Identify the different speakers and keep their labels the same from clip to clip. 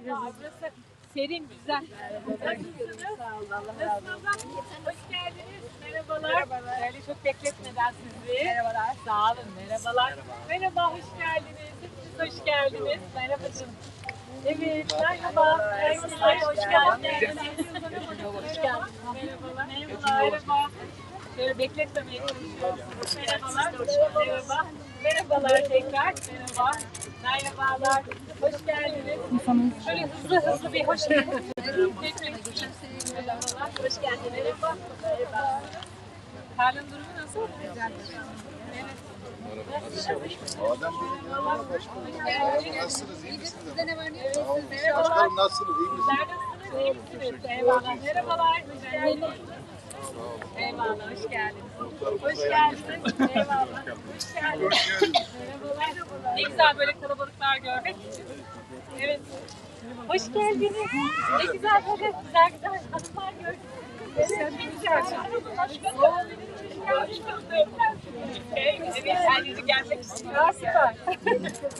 Speaker 1: Merhaba, serin, güzel. Nasılsınız? Hoş geldiniz. Merhabalar. Öyle çok bekletmeden sizi. Merhabalar. Sağ olun. Merhabalar. Merhaba, hoş geldiniz. Hepiniz hoş geldiniz. Merhaba canım. Evet, merhaba. Merhabalar, hoş geldiniz. Hoş geldiniz. Merhabalar. Merhaba. Şöyle bekletmemeye çalışıyoruz. Merhabalar. Merhaba. Merhabalar tekrar. Merhaba. Merhabalar. Hoş geldiniz. Şöyle hızlı hızlı bir hoş geldiniz. Merhabalar. Hoş geldiniz. Merhaba. Merhaba. Karnın durumu nasıl? Güzel. Evet. Merhabalar. Hoş geldiniz.
Speaker 2: Nasılsınız? İyi misiniz? Başkanım nasılsınız? İyi misiniz?
Speaker 1: Misiniz? Eyvallah. Merhabalar. Hoş geldiniz. Eyvallah. Hoş geldiniz. Hoş geldiniz. Eyvallah. Hoş geldiniz. Merhabalar. Ne güzel böyle kalabalıklar görmek. Evet. Hoş geldiniz. Ne güzel böyle güzel güzel hanımlar gördük. Evet, ne güzel. İstiyor. Süper.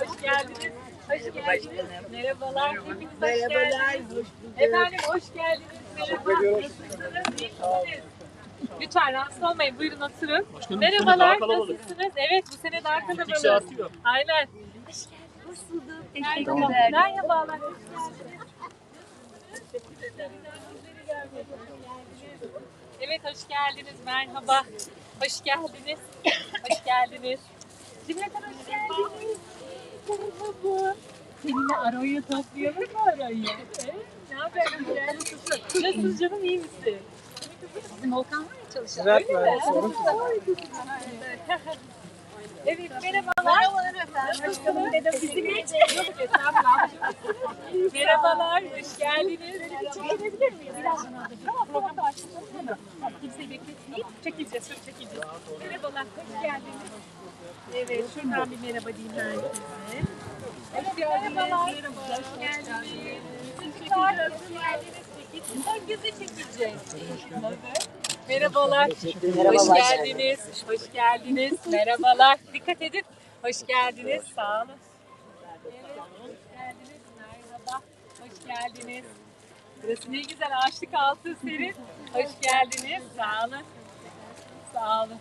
Speaker 1: Hoş geldiniz. Hoş geldiniz. Merhabalar. Hepiniz hoş geldiniz. Efendim hoş geldiniz. Merhaba. Nasılsınız? İyi misiniz? Lütfen rahatsız olmayın. Buyurun oturun. Merhabalar. Nasılsınız? Evet bu sene daha kalabalık. Aynen. Hoş bulduk. Teşekkür ederim. Merhabalar. Hoş geldiniz. Evet hoş geldiniz. Merhaba. Hoş geldiniz. Hoş geldiniz. Cümleten hoş geldiniz. Merhaba. Seninle Aro'yu toplayalım mı Aro'yu? Evet. Ne yapıyorsun? Nasılsın canım? iyi misin? Bizim Volkan var ya çalışan. Öyle mi? Sorun Evet, merhabalar. Merhabalar efendim. Nasılsınız? Dedim. Yok estağfurullah. Merhabalar, hoş geldiniz. Çekilebilir miyiz? Biraz. Tamam, program başlasın? Kimseyi bekletmeyeyim. Çekileceğiz, şöyle çekileceğiz. Merhabalar, hoş geldiniz. Evet, şuradan bir merhaba diyeyim herkese. Hoş geldiniz. Merhabalar. Merhaba. Hoş geldiniz. Geldiniz. Çekil. Herkese çekileceğiz. Merhabalar. Hoş geldiniz. Hoş geldiniz. Merhabalar. Dikkat edin. Hoş geldiniz. Sağ olun. Hoş geldiniz. Merhaba. Hoş geldiniz. Burası ne güzel ağaçlık altı serin. Hoş geldiniz. Sağ olun. Sağ olun.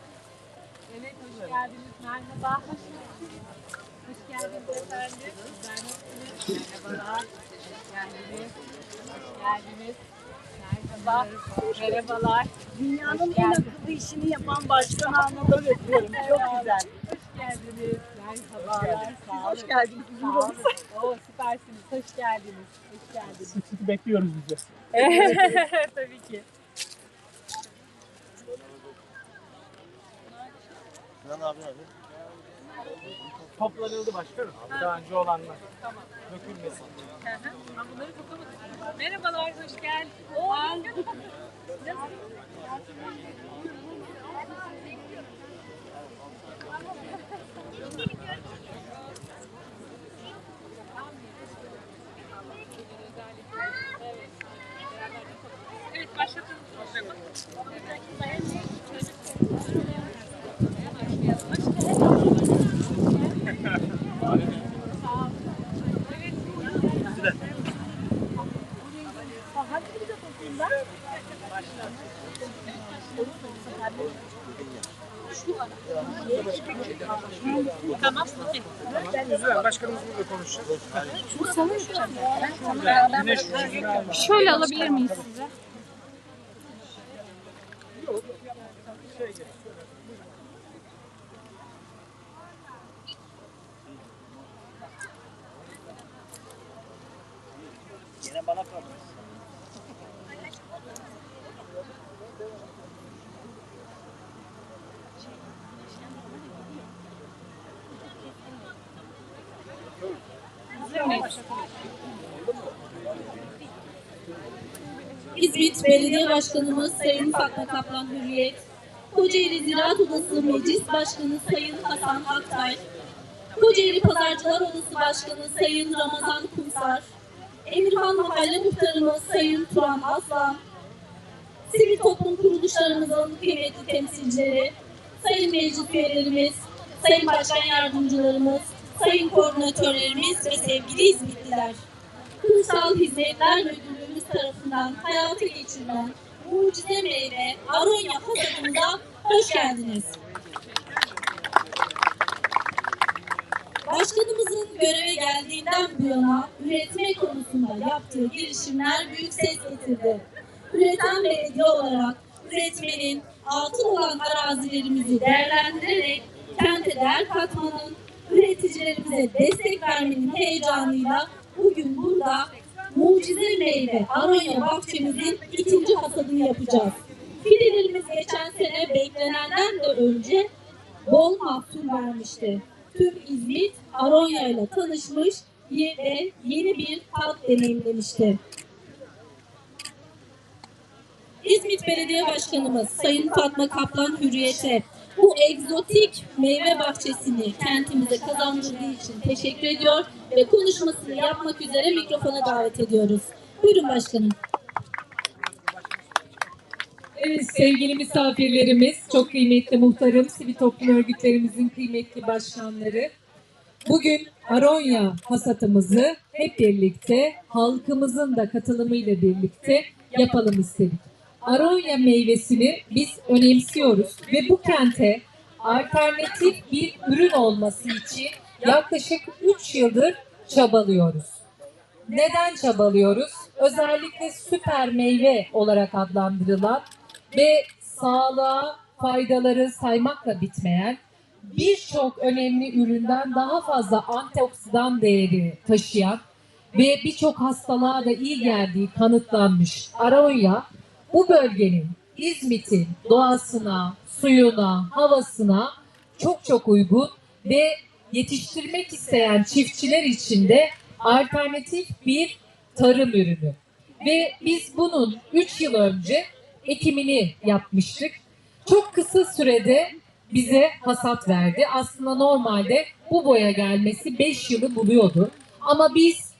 Speaker 1: Evet, hoş geldiniz. Merhaba. Hoş geldiniz. Hoş geldiniz efendim. Nasılsınız? Merhabalar. Hoş geldiniz. Hoş geldiniz. Merhaba. Merhabalar.
Speaker 3: Dünyanın en akıllı işini yapan başkan anlamda öpüyorum. Çok güzel.
Speaker 1: Hoş geldiniz. Merhabalar. Sağ olun.
Speaker 3: Hoş geldiniz.
Speaker 1: Sağ olun. Oo, süpersiniz. Hoş geldiniz. Hoş geldiniz.
Speaker 4: Sizi bekliyoruz biz de.
Speaker 1: Tabii ki.
Speaker 2: Sinan abi abi.
Speaker 4: Toplanıldı başkanım. Daha önce olanlar.
Speaker 1: Tamam.
Speaker 4: Dökülmesin.
Speaker 1: Hı hı. Ben bunları toplamadım. Merhabalar, hoş geldin. Oo,
Speaker 5: Şöyle alabilir miyiz
Speaker 6: İzmit Belediye Başkanımız Sayın Fatma Kaplan Hürriyet, Kocaeli Ziraat Odası Meclis Başkanı Sayın Hasan Aktay, Kocaeli Pazarcılar Odası Başkanı Sayın Ramazan Kumsar, Emirhan Mahalle Muhtarımız Sayın Turan Aslan, sivil toplum kuruluşlarımızın kıymetli temsilcileri, sayın meclis üyelerimiz, sayın başkan yardımcılarımız, sayın koordinatörlerimiz ve sevgili İzmitliler. Kırsal Hizmetler Müdürlüğümüz tarafından hayata geçirilen Mucize Meyve Aronya hasadımıza hoş geldiniz. Başkanımızın göreve geldiğinden bu yana üretme konusunda yaptığı girişimler büyük ses getirdi. Üreten belediye olarak üretmenin altın olan arazilerimizi değerlendirerek kente değer katmanın, üreticilerimize destek vermenin heyecanıyla bugün burada mucize meyve Aronya bahçemizin ikinci hasadını yapacağız. Fidelerimiz geçen sene beklenenden de önce bol mahsul vermişti. Tüm İzmit Aronya ile tanışmış ve yeni bir tat deneyimlemişti. İzmit Belediye Başkanımız Sayın Fatma Kaplan Hürriyet'e bu egzotik meyve bahçesini kentimize kazandırdığı için teşekkür ediyor ve konuşmasını yapmak üzere mikrofona davet ediyoruz. Buyurun başkanım.
Speaker 5: Evet sevgili misafirlerimiz, çok kıymetli muhtarım, sivil toplum örgütlerimizin kıymetli başkanları. Bugün Aronya hasatımızı hep birlikte halkımızın da katılımıyla birlikte yapalım istedik. Aronya meyvesini biz önemsiyoruz ve bu kente alternatif bir ürün olması için yaklaşık 3 yıldır çabalıyoruz. Neden çabalıyoruz? Özellikle süper meyve olarak adlandırılan ve sağlığa faydaları saymakla bitmeyen birçok önemli üründen daha fazla antioksidan değeri taşıyan ve birçok hastalığa da iyi geldiği kanıtlanmış Aronya bu bölgenin İzmit'in doğasına, suyuna, havasına çok çok uygun ve yetiştirmek isteyen çiftçiler için de alternatif bir tarım ürünü. Ve biz bunun 3 yıl önce ekimini yapmıştık. Çok kısa sürede bize hasat verdi. Aslında normalde bu boya gelmesi 5 yılı buluyordu. Ama biz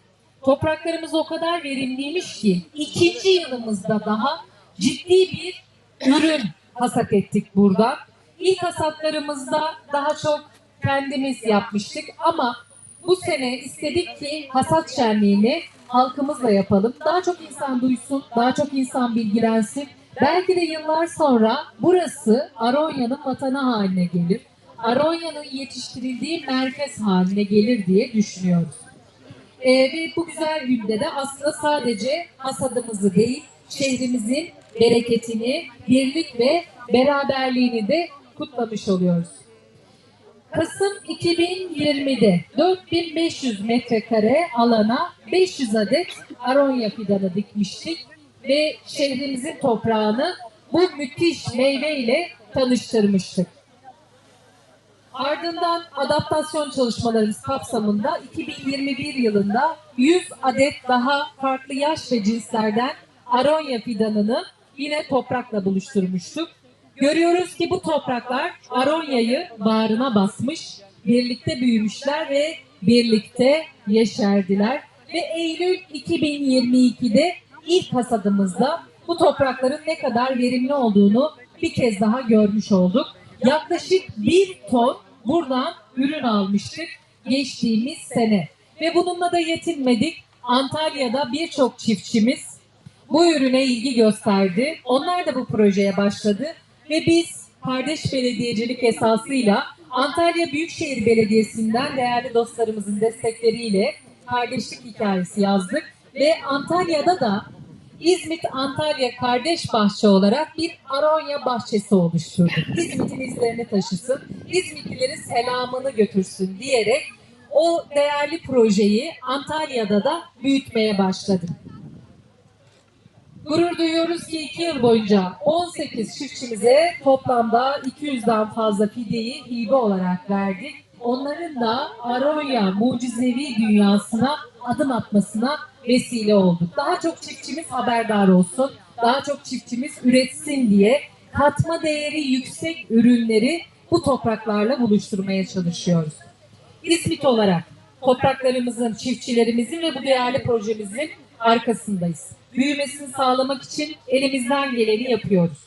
Speaker 5: topraklarımız o kadar verimliymiş ki ikinci yılımızda daha ciddi bir ürün hasat ettik buradan. İlk hasatlarımızda daha çok kendimiz yapmıştık ama bu sene istedik ki hasat şenliğini halkımızla yapalım. Daha çok insan duysun, daha çok insan bilgilensin. Belki de yıllar sonra burası Aronya'nın vatanı haline gelir. Aronya'nın yetiştirildiği merkez haline gelir diye düşünüyoruz. Ee, ve bu güzel günde de aslında sadece hasadımızı değil, şehrimizin bereketini, birlik ve beraberliğini de kutlamış oluyoruz. Kasım 2020'de 4500 metrekare alana 500 adet aronya fidanı dikmiştik ve şehrimizin toprağını bu müthiş meyveyle tanıştırmıştık. Ardından adaptasyon çalışmalarımız kapsamında 2021 yılında 100 adet daha farklı yaş ve cinslerden aronya fidanını yine toprakla buluşturmuştuk. Görüyoruz ki bu topraklar Aronya'yı bağrına basmış, birlikte büyümüşler ve birlikte yeşerdiler. Ve Eylül 2022'de ilk hasadımızda bu toprakların ne kadar verimli olduğunu bir kez daha görmüş olduk. Yaklaşık bir ton buradan ürün almıştık geçtiğimiz sene. Ve bununla da yetinmedik. Antalya'da birçok çiftçimiz bu ürüne ilgi gösterdi. Onlar da bu projeye başladı ve biz kardeş belediyecilik esasıyla Antalya Büyükşehir Belediyesi'nden değerli dostlarımızın destekleriyle kardeşlik hikayesi yazdık ve Antalya'da da İzmit Antalya Kardeş Bahçe olarak bir Aronya bahçesi oluşturduk. İzmit'in izlerini taşısın, İzmitlilerin selamını götürsün diyerek o değerli projeyi Antalya'da da büyütmeye başladık. Gurur duyuyoruz ki 2 yıl boyunca 18 çiftçimize toplamda 200'den fazla fideyi hibe olarak verdik. Onların da Aronya mucizevi dünyasına adım atmasına vesile olduk. Daha çok çiftçimiz haberdar olsun, daha çok çiftçimiz üretsin diye katma değeri yüksek ürünleri bu topraklarla buluşturmaya çalışıyoruz. İzmit olarak topraklarımızın, çiftçilerimizin ve bu değerli projemizin arkasındayız. Büyümesini sağlamak için elimizden geleni yapıyoruz.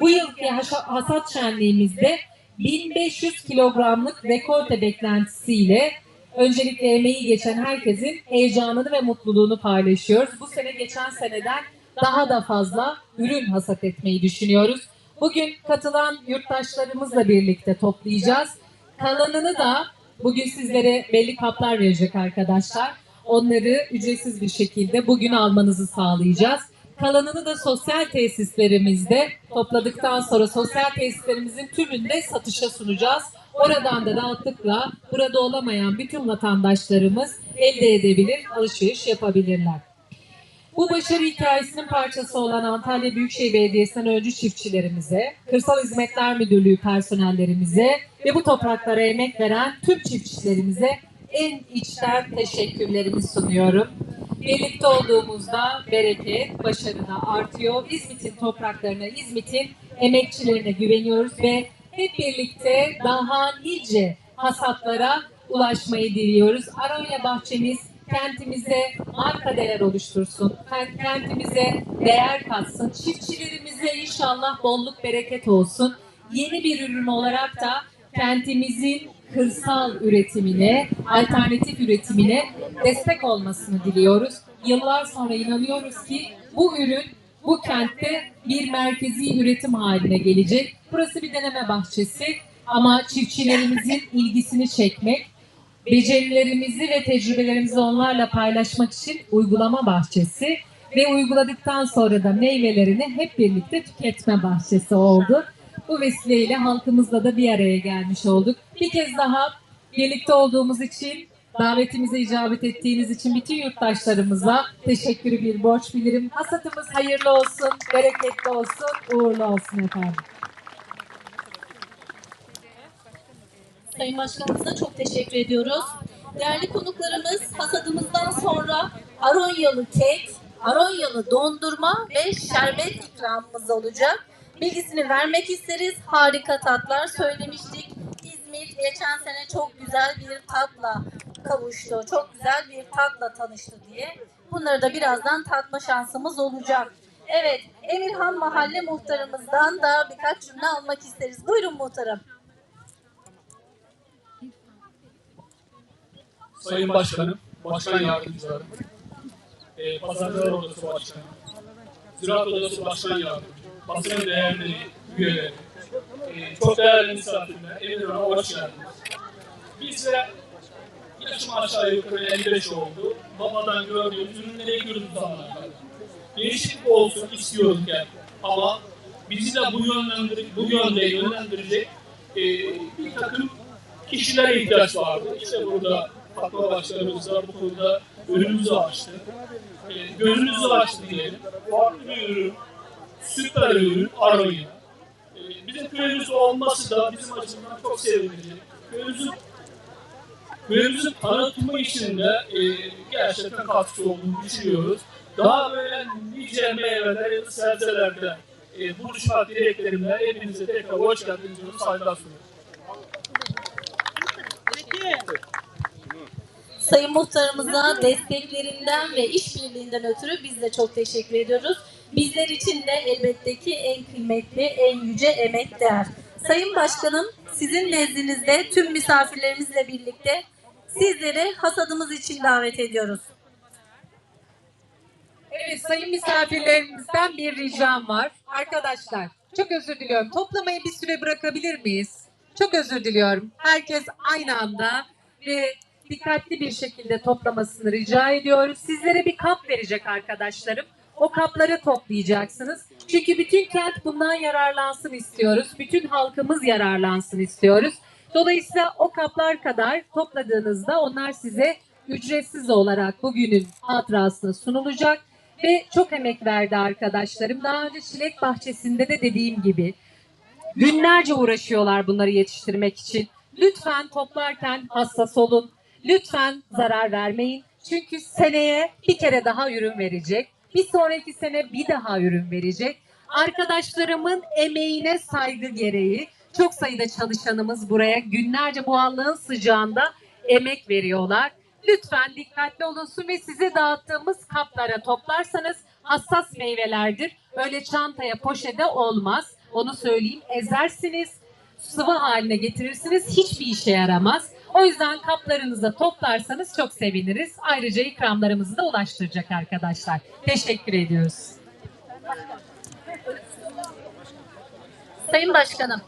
Speaker 5: Bu yılki hasat şenliğimizde 1500 kilogramlık rekolte beklentisiyle öncelikle emeği geçen herkesin heyecanını ve mutluluğunu paylaşıyoruz. Bu sene geçen seneden daha da fazla ürün hasat etmeyi düşünüyoruz. Bugün katılan yurttaşlarımızla birlikte toplayacağız. Kalanını da bugün sizlere belli kaplar verecek arkadaşlar. Onları ücretsiz bir şekilde bugün almanızı sağlayacağız. Kalanını da sosyal tesislerimizde topladıktan sonra sosyal tesislerimizin tümünde satışa sunacağız. Oradan da rahatlıkla burada olamayan bütün vatandaşlarımız elde edebilir, alışveriş yapabilirler. Bu başarı hikayesinin parçası olan Antalya Büyükşehir Belediyesi'nden öncü çiftçilerimize, Kırsal Hizmetler Müdürlüğü personellerimize ve bu topraklara emek veren tüm çiftçilerimize en içten teşekkürlerimi sunuyorum. Birlikte olduğumuzda bereket, başarı da artıyor. İzmit'in topraklarına, İzmit'in emekçilerine güveniyoruz ve hep birlikte daha nice hasatlara ulaşmayı diliyoruz. Aronya bahçemiz kentimize marka değer oluştursun. Kent- Kentimize değer katsın. Çiftçilerimize inşallah bolluk bereket olsun. Yeni bir ürün olarak da kentimizin kırsal üretimine, alternatif üretimine destek olmasını diliyoruz. Yıllar sonra inanıyoruz ki bu ürün bu kentte bir merkezi üretim haline gelecek. Burası bir deneme bahçesi ama çiftçilerimizin ilgisini çekmek, becerilerimizi ve tecrübelerimizi onlarla paylaşmak için uygulama bahçesi ve uyguladıktan sonra da meyvelerini hep birlikte tüketme bahçesi oldu. Bu vesileyle halkımızla da bir araya gelmiş olduk. Bir kez daha birlikte olduğumuz için, davetimize icabet ettiğiniz için bütün yurttaşlarımıza teşekkürü bir borç bilirim. Hasatımız hayırlı olsun, bereketli olsun, uğurlu olsun efendim.
Speaker 6: Sayın Başkanımıza çok teşekkür ediyoruz. Değerli konuklarımız hasadımızdan sonra Aronyalı kek, Aronyalı dondurma ve şerbet ikramımız olacak. Bilgisini vermek isteriz. Harika tatlar söylemiştik. İzmit geçen sene çok güzel bir tatla kavuştu. Çok güzel bir tatla tanıştı diye. Bunları da birazdan tatma şansımız olacak. Evet, Emirhan Mahalle Muhtarımızdan da birkaç cümle almak isteriz. Buyurun muhtarım.
Speaker 7: Sayın Başkanım, Başkan Yardımcılarım, e, Pazarcılar Odası Başkanı, Ziraat Odası Başkan Yardımcı, basın değerli üyeleri, e, çok değerli misafirler, Eminönü'ne hoş geldiniz. Biz de yaşım aşağı yukarı 55 oldu. Babadan gördüğümüz ürünleri görürüz zamanlarda. Değişiklik olsun istiyorduk yani. Ama bizi de bu yönlendirip bu yönde yönlendirecek e, bir takım kişilere ihtiyaç vardı. İşte burada Fatma Başkanımız var bu konuda önümüzü açtı. E, gözümüzü açtı diyelim. Farklı bir ürün, süper ürün Aronya. E, bizim köyümüz olması da bizim açımızdan çok sevindirici. Köyümüzün köyümüzün tanıtımı için de e, gerçekten katkısı olduğunu düşünüyoruz. Daha böyle nice meyveler sebzelerde e, buluşmak dileklerimle hepinize tekrar hoş geldiniz. Saygılar sunuyorum.
Speaker 6: Sayın Muhtarımıza desteklerinden ve işbirliğinden ötürü biz de çok teşekkür ediyoruz. Bizler için de elbette ki en kıymetli, en yüce emek değer. Sayın Başkanım, sizin nezdinizde tüm misafirlerimizle birlikte sizleri hasadımız için davet ediyoruz.
Speaker 5: Evet sayın misafirlerimizden bir ricam var. Arkadaşlar çok özür diliyorum. Toplamayı bir süre bırakabilir miyiz? Çok özür diliyorum. Herkes aynı anda ve dikkatli bir şekilde toplamasını rica ediyoruz. Sizlere bir kap verecek arkadaşlarım. O kapları toplayacaksınız. Çünkü bütün kent bundan yararlansın istiyoruz. Bütün halkımız yararlansın istiyoruz. Dolayısıyla o kaplar kadar topladığınızda onlar size ücretsiz olarak bugünün hatırasına sunulacak ve çok emek verdi arkadaşlarım. Daha önce Çilek Bahçesi'nde de dediğim gibi günlerce uğraşıyorlar bunları yetiştirmek için. Lütfen toplarken hassas olun. Lütfen zarar vermeyin. Çünkü seneye bir kere daha ürün verecek. Bir sonraki sene bir daha ürün verecek. Arkadaşlarımın emeğine saygı gereği çok sayıda çalışanımız buraya günlerce bu Allah'ın sıcağında emek veriyorlar. Lütfen dikkatli olunsun ve size dağıttığımız kaplara toplarsanız hassas meyvelerdir. Öyle çantaya, poşete olmaz. Onu söyleyeyim. Ezersiniz. sıvı haline getirirsiniz. Hiçbir işe yaramaz. O yüzden kaplarınıza toplarsanız çok seviniriz. Ayrıca ikramlarımızı da ulaştıracak arkadaşlar. Teşekkür ediyoruz.
Speaker 6: Sayın Başkanım,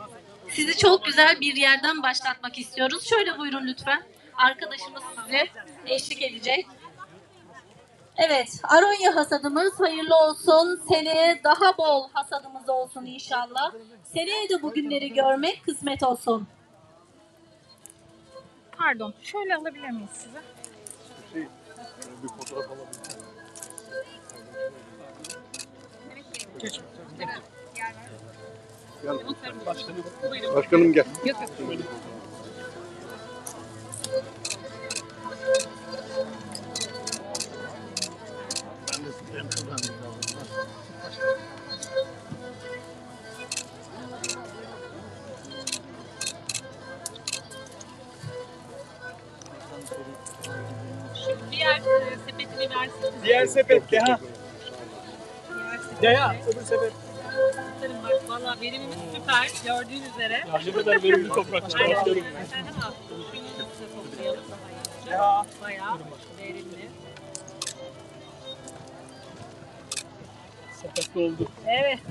Speaker 6: sizi çok güzel bir yerden başlatmak istiyoruz. Şöyle buyurun lütfen. Arkadaşımız size eşlik edecek. Evet, Aronya hasadımız hayırlı olsun. Seneye daha bol hasadımız olsun inşallah. Seneye de bugünleri görmek kısmet olsun.
Speaker 1: Pardon, şöyle alabilir miyiz size?
Speaker 2: Bir fotoğraf alabilir miyim? Gel. Başkanım gel. Ben
Speaker 1: verseniz.
Speaker 4: Diğer sepette ha. Ya ya öbür sepet.
Speaker 1: Valla verimimiz süper gördüğün üzere.
Speaker 7: Ya ne kadar verimli toprak çıkartıyorum.
Speaker 1: Aynen. Şunu da toplayalım daha iyi.
Speaker 4: Ya.
Speaker 1: Bayağı verimli.
Speaker 7: Sepet doldu.
Speaker 1: Evet.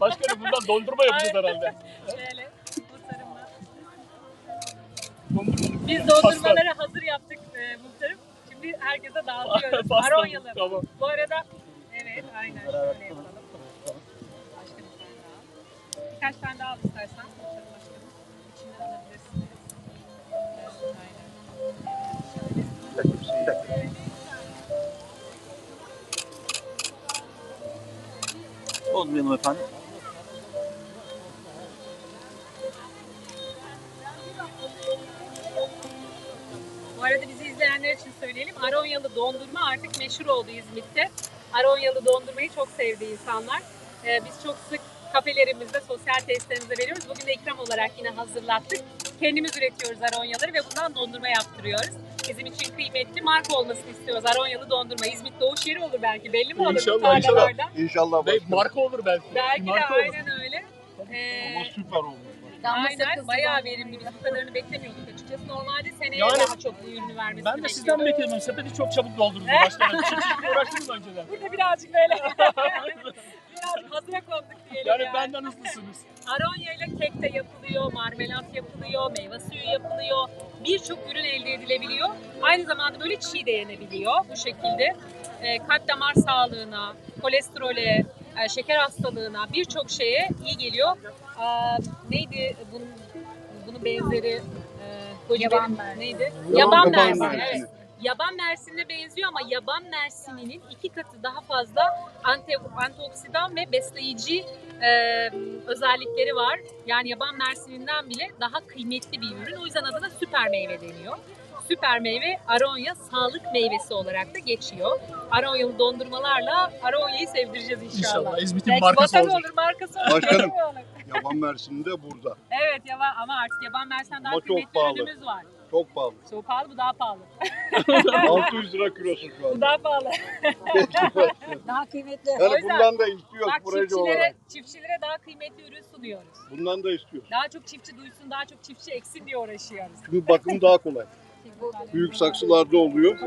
Speaker 7: Başkanım bundan dondurma yapacağız herhalde.
Speaker 1: Şöyle muhtarımla.
Speaker 7: Dondurma.
Speaker 1: Biz dondurmaları hazır yaptık e, Şimdi herkese dağıtıyoruz.
Speaker 7: Pasta.
Speaker 1: Aronyalı.
Speaker 7: Tamam.
Speaker 1: Bu arada evet aynen şöyle yapalım. Başka bir tane daha. Birkaç tane daha al istersen. İçinden alabilirsiniz. Aynen.
Speaker 2: Efendim.
Speaker 1: Oldu İzmit'te. Aronyalı dondurmayı çok sevdi insanlar. Ee, biz çok sık kafelerimizde, sosyal tesislerimizde veriyoruz. Bugün de ikram olarak yine hazırlattık. Kendimiz üretiyoruz Aronyaları ve bundan dondurma yaptırıyoruz. Bizim için kıymetli marka olmasını istiyoruz. Aronyalı dondurma. İzmit doğuş yeri olur belki. Belli mi olur bu
Speaker 7: İnşallah, inşallah.
Speaker 1: tarlalardan?
Speaker 2: İnşallah
Speaker 7: Ve
Speaker 2: başkanım.
Speaker 7: marka olur belki.
Speaker 1: Belki de
Speaker 7: marka olur.
Speaker 1: aynen öyle. Ee,
Speaker 2: Ama süper olmuş.
Speaker 1: aynen bayağı verimli. Biz bu kadarını beklemiyorduk açıkçası. Normalde seneye
Speaker 7: Yani-
Speaker 1: daha çok bu ürünü vermesini
Speaker 7: Ben de sizden bekliyorum. Sepeti çok çabuk doldurdunuz başkanım. Çık çık uğraştınız önceden.
Speaker 1: Burada birazcık böyle birazcık hazıra konduk diyelim
Speaker 7: Yani
Speaker 1: yani.
Speaker 7: benden hızlısınız.
Speaker 1: Aronya ile kek de yapılıyor, marmelat yapılıyor, meyve suyu yapılıyor. Birçok ürün elde edilebiliyor. Aynı zamanda böyle çiğ de yenebiliyor bu şekilde. Ee, kalp damar sağlığına, kolesterole, e, şeker hastalığına birçok şeye iyi geliyor. Aa, neydi bunun, bunun benzeri? Yaban Neydi? Yaban,
Speaker 2: Yaban
Speaker 1: mersini.
Speaker 2: mersini.
Speaker 1: Evet. Yaban mersinine benziyor ama yaban mersininin iki katı daha fazla anti, antioksidan ve besleyici e, özellikleri var. Yani yaban mersininden bile daha kıymetli bir ürün. O yüzden adına süper meyve deniyor. Süper meyve Aronya sağlık meyvesi olarak da geçiyor. Aronyalı dondurmalarla Aronya'yı sevdireceğiz inşallah.
Speaker 7: İnşallah. İzmit'in
Speaker 1: Belki
Speaker 7: markası olacak.
Speaker 1: olur, markası olur.
Speaker 2: Başkanım. Yaban Mersin'i de burada.
Speaker 1: Evet yaban ama artık yaban mersinden daha kıymetli
Speaker 2: pahalı.
Speaker 1: ürünümüz var.
Speaker 2: Çok pahalı.
Speaker 1: Çok pahalı bu daha pahalı.
Speaker 2: 600 lira kilosu şu
Speaker 1: Bu
Speaker 2: anda.
Speaker 1: daha pahalı.
Speaker 3: Daha kıymetli.
Speaker 2: Yani
Speaker 1: yüzden-
Speaker 2: bundan da istiyoruz
Speaker 1: Bak
Speaker 2: proje
Speaker 1: çiftçilere,
Speaker 2: olarak.
Speaker 1: çiftçilere daha kıymetli ürün sunuyoruz.
Speaker 2: Bundan da istiyoruz.
Speaker 1: Daha çok çiftçi duysun, daha çok çiftçi eksin diye uğraşıyoruz.
Speaker 2: Çünkü bakım daha kolay. Büyük saksılarda oluyor.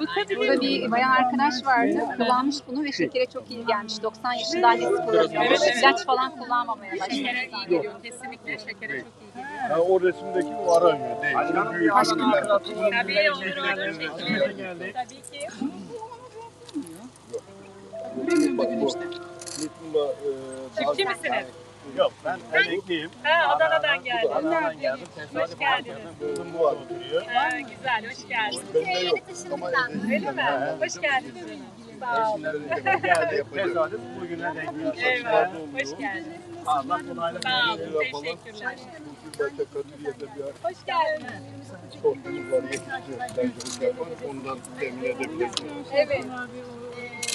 Speaker 1: Bu tabii
Speaker 8: Burada bir bayan arkadaş vardı. Kullanmış bunu ve şekere çok iyi gelmiş. 90 yaşında annesi kullanıyor.
Speaker 1: Evet, evet.
Speaker 8: İlaç falan kullanmamaya başladı.
Speaker 1: şekere iyi geliyor. Kesinlikle şekere çok iyi geliyor.
Speaker 2: Yani o resimdeki o aranıyor değil. Bu büyük ürünler.
Speaker 1: Tabii olur olur. Tabii ki.
Speaker 2: Bak bu. Lütfun'la, e,
Speaker 1: Çiftçi misiniz?
Speaker 2: Yok ben emekliyim.
Speaker 1: Ha, Adana'dan geldim.
Speaker 2: Adana'dan geldim.
Speaker 1: Hoş geldiniz.
Speaker 2: Kızım bu var oturuyor.
Speaker 1: Ha, güzel, hoş geldiniz.
Speaker 2: Bende yok. Ama
Speaker 1: Öyle mi? Hoş geldiniz. Sağ olun.
Speaker 2: geldi.
Speaker 4: Tesadüf bugüne denk geldi.
Speaker 1: Eyvallah. Hoş geldiniz.
Speaker 4: Allah kolaylık
Speaker 1: Sağ olun.
Speaker 2: Yapalım.
Speaker 1: Teşekkürler. Hoş geldiniz.
Speaker 2: sporcumuz var yetiştiriyor. Bence bir yapar. Ondan temin edebilirsiniz.
Speaker 1: Evet.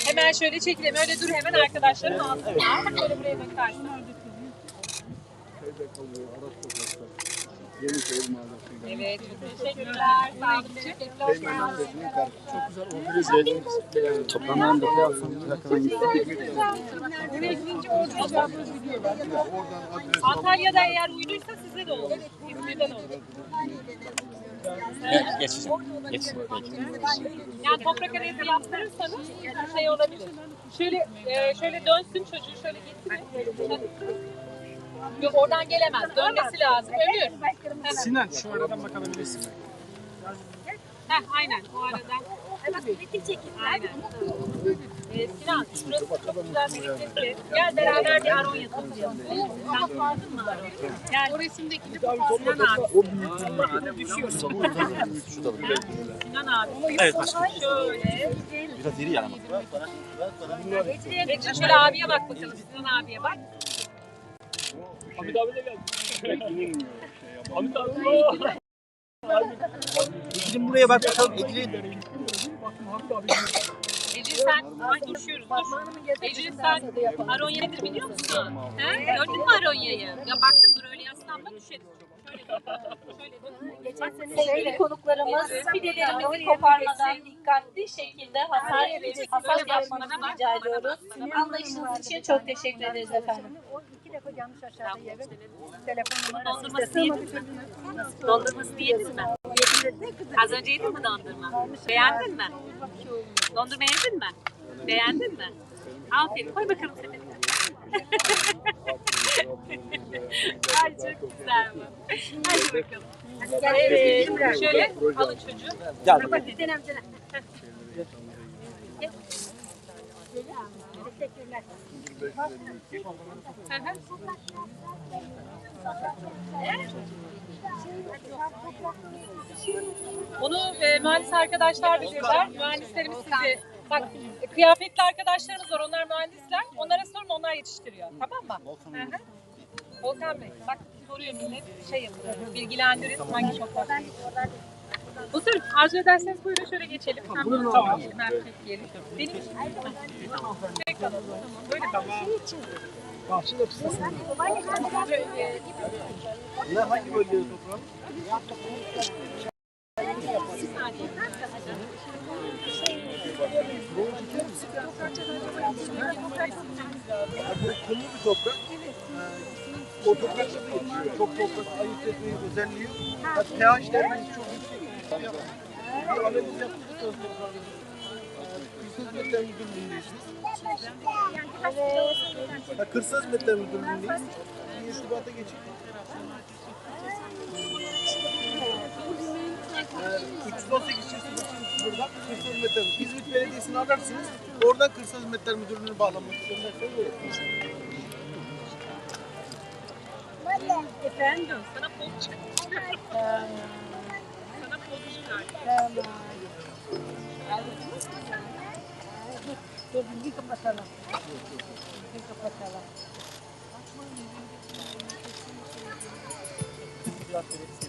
Speaker 1: Hemen şöyle çekelim. Öyle dur hemen arkadaşlarım alsınlar. Böyle buraya bakarsın.
Speaker 2: Şeyde kalıyor, Aras Sokak'ta. Yenişehir Mahallesi'nden.
Speaker 1: Evet, çok teşekkürler. Sağ olun. Teşekkürler.
Speaker 2: Teğmen Mahallesi'nin karşısı.
Speaker 9: Toplamlarını da koyarsam bir dakikadan
Speaker 2: Oradan adres
Speaker 1: Antalya'da eğer uyduysa size de olur. İzmir'de de olur.
Speaker 9: Geç. Geç.
Speaker 1: Yani toprak arası yaptırırsanız şey olabilir. Şöyle e, şöyle dönsün çocuğu şöyle getirin. Yok oradan gelemez. Dönmesi lazım. Ölür.
Speaker 9: Sinan şu aradan bakabilirsin.
Speaker 1: Heh, aynen o arada. Aynen. Ee, Sinan, şurası çok güzel bir renkli. Gel beraber bir aron yapalım. Sen vardın mı aron? Gel. O resimdekini Sinan abi. Düşüyor. Sinan abi.
Speaker 9: Evet.
Speaker 1: Şöyle.
Speaker 9: Biraz iri yana
Speaker 1: Peki şöyle abiye bak bakalım. Sinan abiye bak.
Speaker 7: Hamit abi de geldi. Hamit abi.
Speaker 9: Gidin buraya bak bakalım.
Speaker 7: Abi.
Speaker 1: Ecrin sen, ay düşüyoruz. Ecrin sen Aronya nedir biliyor musun? He? Gördün mü Aronya'yı? Ya baktım dur öyle yaslanma düşeriz. Şöyle dur. Şöyle dur.
Speaker 6: Sevgili konuklarımız fidelerimizi koparmadan dikkatli şekilde hasar hasar yapmanızı rica ediyoruz. Anlayışınız için çok teşekkür ederiz efendim.
Speaker 1: Dondurmasını yedin mi? Dondurmasını yedin mi? Az önce yedin mi dondurma? Beğendin mi? Dondurma yedin mi? Beğendin mi? Aferin. Koy bakalım sepetine. Ay çok güzel bu. Hadi bakalım. Evet. Şöyle alın çocuğu.
Speaker 9: Gel.
Speaker 1: Hı Onu e, mühendis arkadaşlar bilirler. Mühendislerimiz sizi... Bak kıyafetli arkadaşlarımız var. Onlar mühendisler. Onlara sorun onlar yetiştiriyor. Tamam mı? Hı hı. Volkan Bey bak soruyor millet. Şey yapıyor. Bilgilendirin hangi var. Otur. Arzu ederseniz buyurun şöyle geçelim. Hem. Tamam. Bekleyelim. Benim için.
Speaker 9: Bahçede.
Speaker 1: Ee,
Speaker 9: Bunlar hangi bölgede toprağın?
Speaker 2: Kumlu bir toprak. O toprakta. Çok toprak ayırt etmeyi özelliği. PH değerleri çok yüksek. Bir analiz yaptık metal müdürlüğündeyiz. Ha, Kırsız metal müdürlüğündeyiz. Bir irtibata geçip Ee, 318 buradan Kırsız Hizmetler İzmit Belediyesi'ni ararsınız. Oradan Kırsız Hizmetler Müdürlüğü'nü bağlamak.
Speaker 1: Efendim? Sana pol çıkar. Sana pol çıkar.
Speaker 3: Dur bir kapatalım. Bir kapatalım. Allah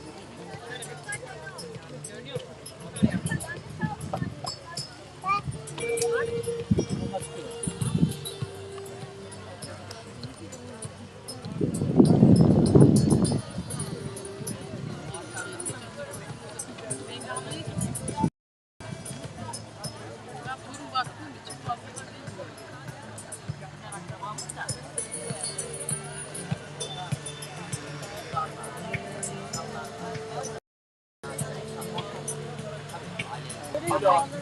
Speaker 3: Iya.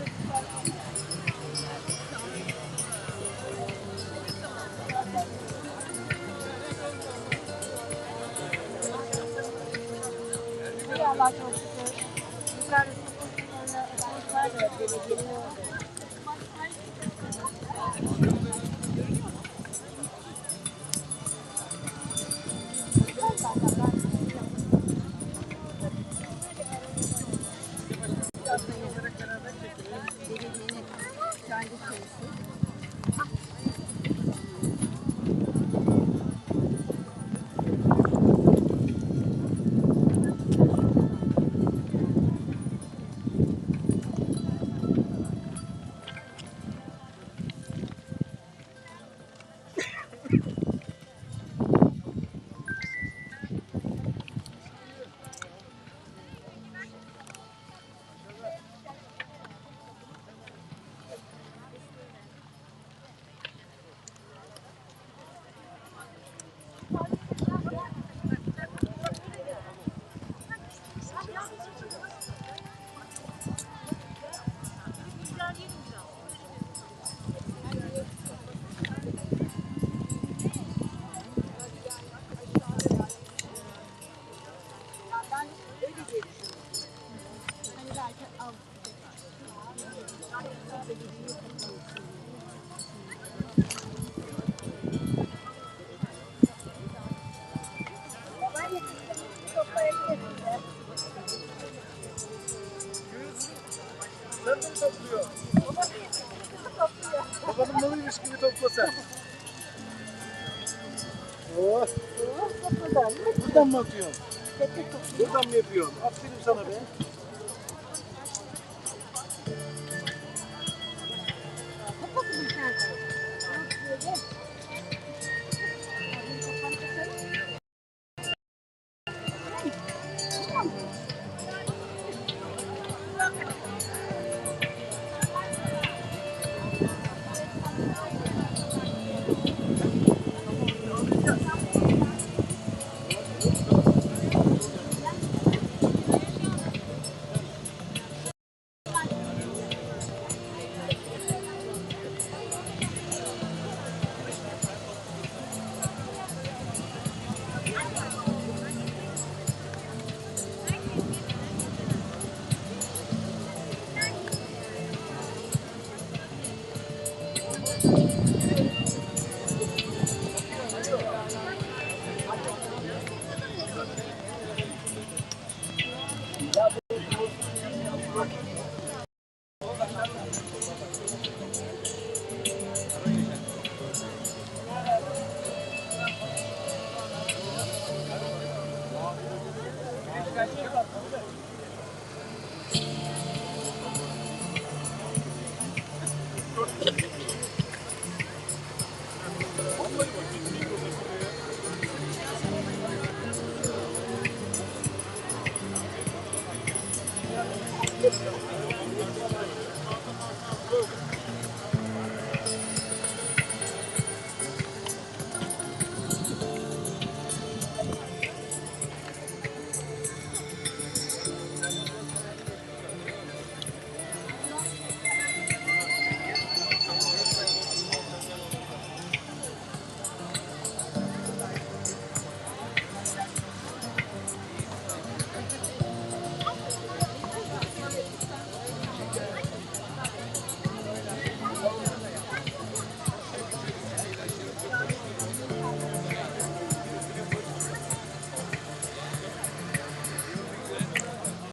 Speaker 3: Mı atıyorsun? Buradan mı yapıyorsun? Aferin sana be.